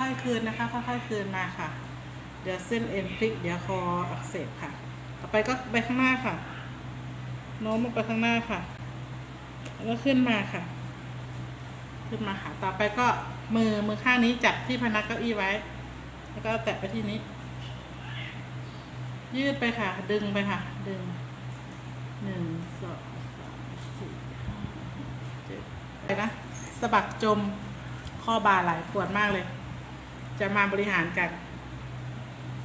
ค่อยๆคืนนะคะ ค่อยๆคืนมาค่ะ เดี๋ยวเส้นเอ็นพลิก เดี๋ยวคออักเสบค่ะ ต่อไปก็ไปข้างหน้าค่ะ โน้มลงไปข้างหน้าค่ะ แล้วก็ขึ้นมาค่ะ ขึ้นมาค่ะ ต่อไปก็มือมือข้างนี้จับที่พนักเก้าอี้ไว้ แล้วก็แตะไปที่นี้ ยืดไปค่ะ ดึงไปค่ะ ดึงหนึ่งสองสามสี่ห้าหกเจ็ดไปนะสะบักจมข้อบ่าไหลปวดมากเลย จะมาบริหารกัน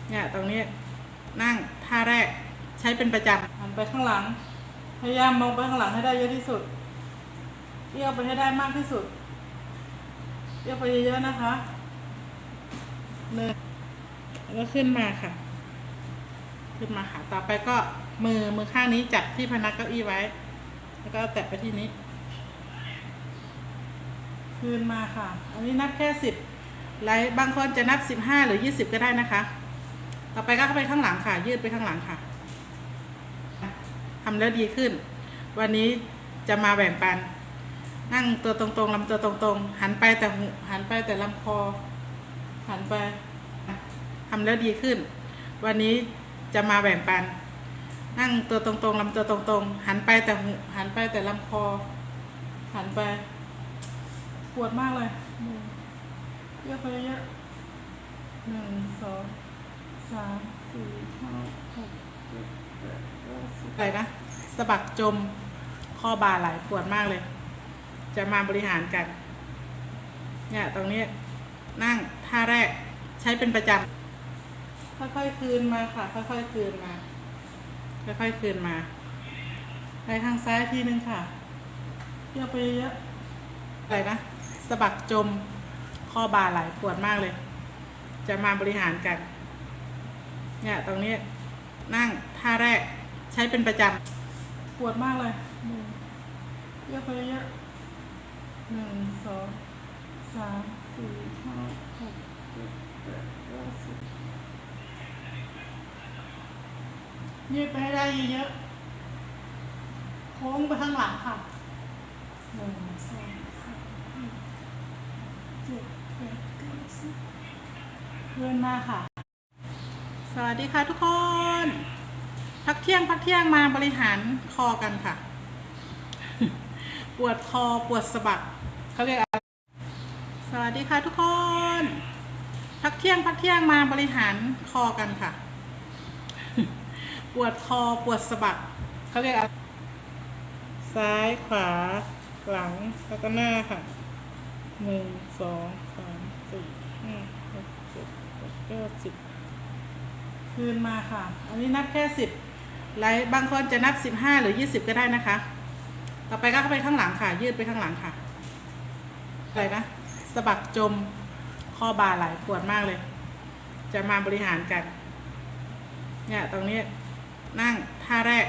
เนี่ยตรงนี้นั่งท่าแรกใช้เป็นประจำหันไปข้างหลัง พยายามมองไปข้างหลังให้ได้เยอะที่สุดเอี้ยวไปให้ได้มากที่สุดเอี้ยวไปเยอะๆนะคะหนึ่งแล้วก็ขึ้นมาค่ะ ขึ้นมาค่ะต่อไปก็มือมือข้างนี้จับที่พนักเก้าอี้ไว้ แล้วก็แตะไปที่นี้คืนมาค่ะ อันนี้นับแค่สิบ ไลท์บางคนจะนับสิบห้าหรือยี่สิบก็ได้นะคะ ต่อไปก็เข้าไปข้างหลังค่ะ ยืดไปข้างหลังค่ะทำแล้วดีขึ้น วันนี้จะมาแบ่งปัน นั่งตัวตรงๆลำตัวตรงๆ หันไปแต่หันไปแต่ลำคอ หันไปทำแล้วดีขึ้น วันนี้จะมาแบ่งปัน นั่งตัวตรงๆลำตัวตรงๆ หันไปแต่หันไปแต่ลำคอ หันไป ปวดมากเลย นึ่งเยอะไปเยอะหนึ่งสองสามสี่ห้าหกเจ็ดแปดเก้าสิบอะไรนะสะบักจมข้อบ่าไหลปวดมากเลย จะมาบริหารกัน เนี่ยตรงนี้นั่งท่าแรกใช้เป็นประจำค่อยๆคืนมาค่ะ ค่อยๆคืนมา ค่อยๆคืนมาไปทางซ้ายทีนึงค่ะเยอะไปเยอะอะไรนะสะบักจม ข้อบาไหลปวดมากเลย จะมาบริหารกัน เนี่ยตรงนี้นั่งท่าแรกใช้เป็นประจำปวดมากเลยหนึ่งเยอะไปเยอะหนึ่งสองสามสี่ห้าหกเจ็ดแปดเก้าสิบยืดไปให้ได้เยอะๆโค้งไปข้างหลังค่ะหนึ่งสองสามห้าเจ็ด เก้าสิบเพื่อนมาค่ะ สวัสดีค่ะทุกคน พักเที่ยงพักเที่ยงมาบริหารคอกันค่ะ ปวดคอปวดสะบักเขาเรียกอะไรสวัสดีค่ะทุกคน พักเที่ยงพักเที่ยงมาบริหารคอกันค่ะ ปวดคอปวดสะบักเขาเรียกอะไรซ้ายขวาหลังแล้วก็หน้าค่ะ หนึ่งสองสามสี่ห้าหกเจ็ดแปดเก้าสิบคืนมาค่ะ อันนี้นับแค่สิบไลท์บางคนจะนับสิบห้าหรือยี่สิบก็ได้นะคะ ต่อไปก็เข้าไปข้างหลังค่ะ ยืดไปข้างหลังค่ะอะไรนะสะบักจมข้อบ่าไหลปวดมากเลย จะมาบริหารกัน เนี่ยตรงนี้นั่งท่าแรก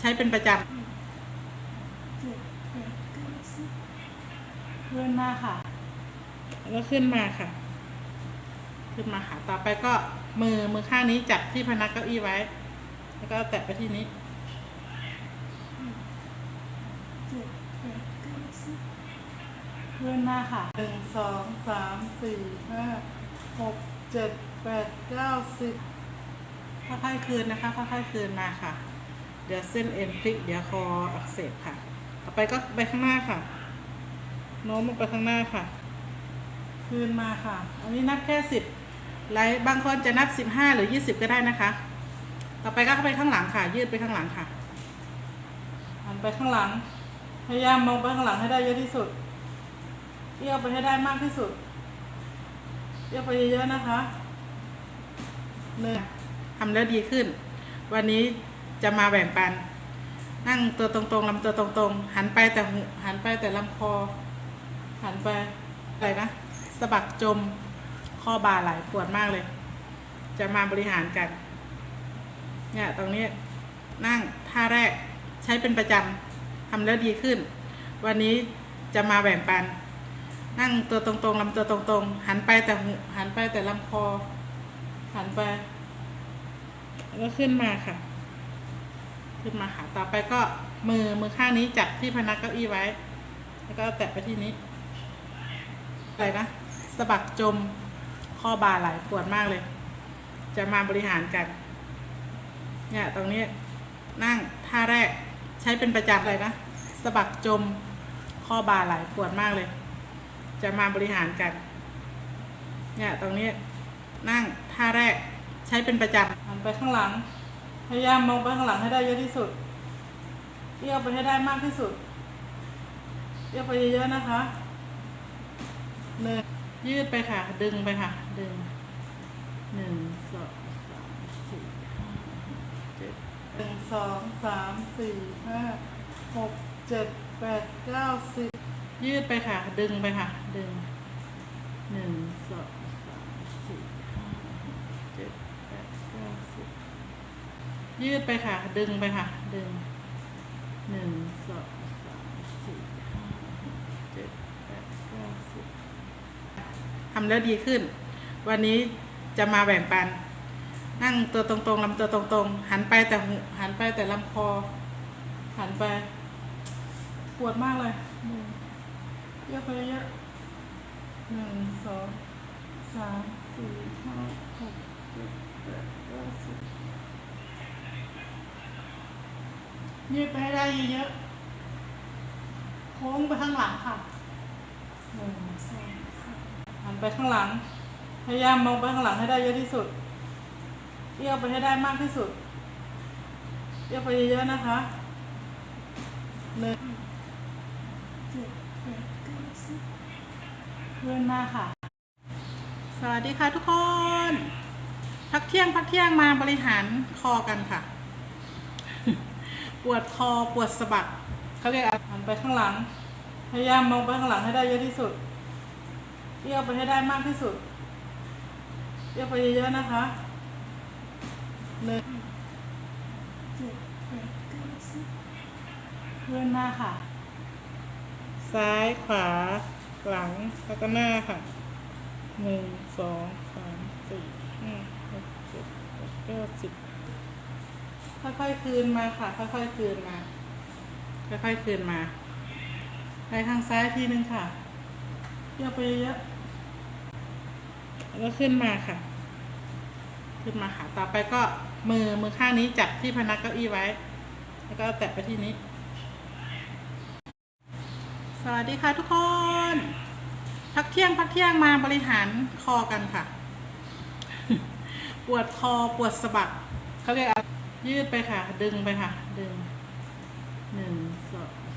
ใช้เป็นประจำเจ็ดแปดเก้าสิบเลื่อนมาค่ะ แล้วขึ้นมาค่ะ ขึ้นมาค่ะต่อไปก็มือมือข้างนี้จับที่พนักเก้าอี้ไว้ แล้วก็แตะไปที่นี้เจ็ดแปดเก้าสิบเลื่อนมาค่ะหนึ่งสองสามสี่ห้าหกเจ็ดแปดเก้าสิบค่อยๆคืนนะคะค่อยๆคืนมาค่ะ เดี๋ยวเส้นเอ็นพลิกเดี๋ยวคออักเสบค่ะ ต่อไปก็ไปข้างหน้าค่ะ โน้มลงไปข้างหน้าค่ะ คืนมาค่ะ อันนี้นับแค่สิบไลท์บางคนจะนับสิบห้าหรือยี่สิบก็ได้นะคะ ต่อไปก็เข้าไปข้างหลังค่ะ ยืดไปข้างหลังค่ะหันไปข้างหลัง พยายามมองไปข้างหลังให้ได้เยอะที่สุด เอี้ยวไปให้ได้มากที่สุด เอี้ยวไปเยอะๆนะคะเนื่อทำแล้วดีขึ้น วันนี้จะมาแบ่งปัน นั่งตัวตรงๆลำตัวตรงๆ หันไปแต่หูหันไปแต่ลำคอ หันไปอะไรนะ สะบักจมข้อบ่าไหลปวดมากเลย จะมาบริหารกัน เนี่ยตรงนี้นั่งท่าแรกใช้เป็นประจำทำแล้วดีขึ้น วันนี้จะมาแบ่งปัน นั่งตัวตรงๆลำตัวตรงๆ หันไปแต่หูหันไปแต่ลำคอ หันไปแล้วขึ้นมาค่ะ ขึ้นมาค่ะ ต่อไปก็มือมือข้างนี้จับที่พนักเก้าอี้ไว้ แล้วก็แตะไปที่นี้อะไรนะ สะบักจมข้อบ่าไหลปวดมากเลย จะมาบริหารกัน เนี่ยตรงนี้นั่งท่าแรกใช้เป็นประจำเลยนะสะบักจมข้อบ่าไหลปวดมากเลย จะมาบริหารกัน เนี่ยตรงนี้นั่งท่าแรกใช้เป็นประจำหันไปข้างหลัง พยายามมองไปข้างหลังให้ได้เยอะที่สุดเอี้ยวไปให้ได้มากที่สุดเอี้ยวไปเยอะๆนะคะหนึ่ง ยืดไปค่ะ ดึงไปค่ะ ดึงหนึ่งสองสามสี่ห้าหกเจ็ดหนึ่งสองสามสี่ห้าหกเจ็ดแปดเก้าสิบยืดไปค่ะ ดึงไปค่ะ ดึงหนึ่งสองสามสี่ห้าหกเจ็ดแปดเก้าสิบยืดไปค่ะ ดึงไปค่ะ ดึงหนึ่งสองสามสี่ห้าหกเจ็ดแปดเก้าสิบ ทำแล้วดีขึ้น วันนี้จะมาแบ่งปัน นั่งตัวตรงๆลำตัวตรงๆ หันไปแต่หันไปแต่ลำคอ หันไป ปวดมากเลยเยอะไปเยอะหนึ่งสองสามสี่ห้าหกเจ็ดแปดเก้าสิบยืดไปให้ได้เยอะๆโค้งไปข้างหลังค่ะหนึ่งสอง หันไปข้างหลัง พยายามมองไปข้างหลังให้ได้เยอะที่สุด เอี้ยวไปให้ได้มากที่สุด เอี้ยวไปเยอะๆนะคะหนึ่งเจ็ดแปดเก้าสิบเลื่อนหน้าค่ะ สวัสดีค่ะทุกคน พักเที่ยงพักเที่ยงมาบริหารคอกันค่ะ ปวดคอปวดสะบักเขาเรียกอะไรหันไปข้างหลัง พยายามมองไปข้างหลังให้ได้เยอะที่สุด เอี้ยวไปให้ได้มากที่สุดเอี้ยวไปเยอะๆนะคะหนึ่งเจ็ดแปดเก้าสิบเลื่อนหน้าค่ะ ซ้ายขวา หลังแล้วก็หน้าค่ะหนึ่งสองสามสี่ห้าหกเจ็ดแปดเก้าสิบค่อยๆคืนมาค่ะ ค่อยๆคืนมา ค่อยๆคืนมา ไปทางซ้ายทีนึงค่ะ เยอะไปเยอะแล้วขึ้นมาค่ะ ขึ้นมาค่ะ ต่อไปก็มือมือข้างนี้จับที่พนักเก้าอี้ไว้ แล้วก็แตะไปที่นี้ สวัสดีค่ะทุกคน พักเที่ยงพักเที่ยงมาบริหารคอกันค่ะ ปวดคอปวดสะบักเขาเรียกอะไรยืดไปค่ะ ดึงไปค่ะ ดึงหนึ่งสอง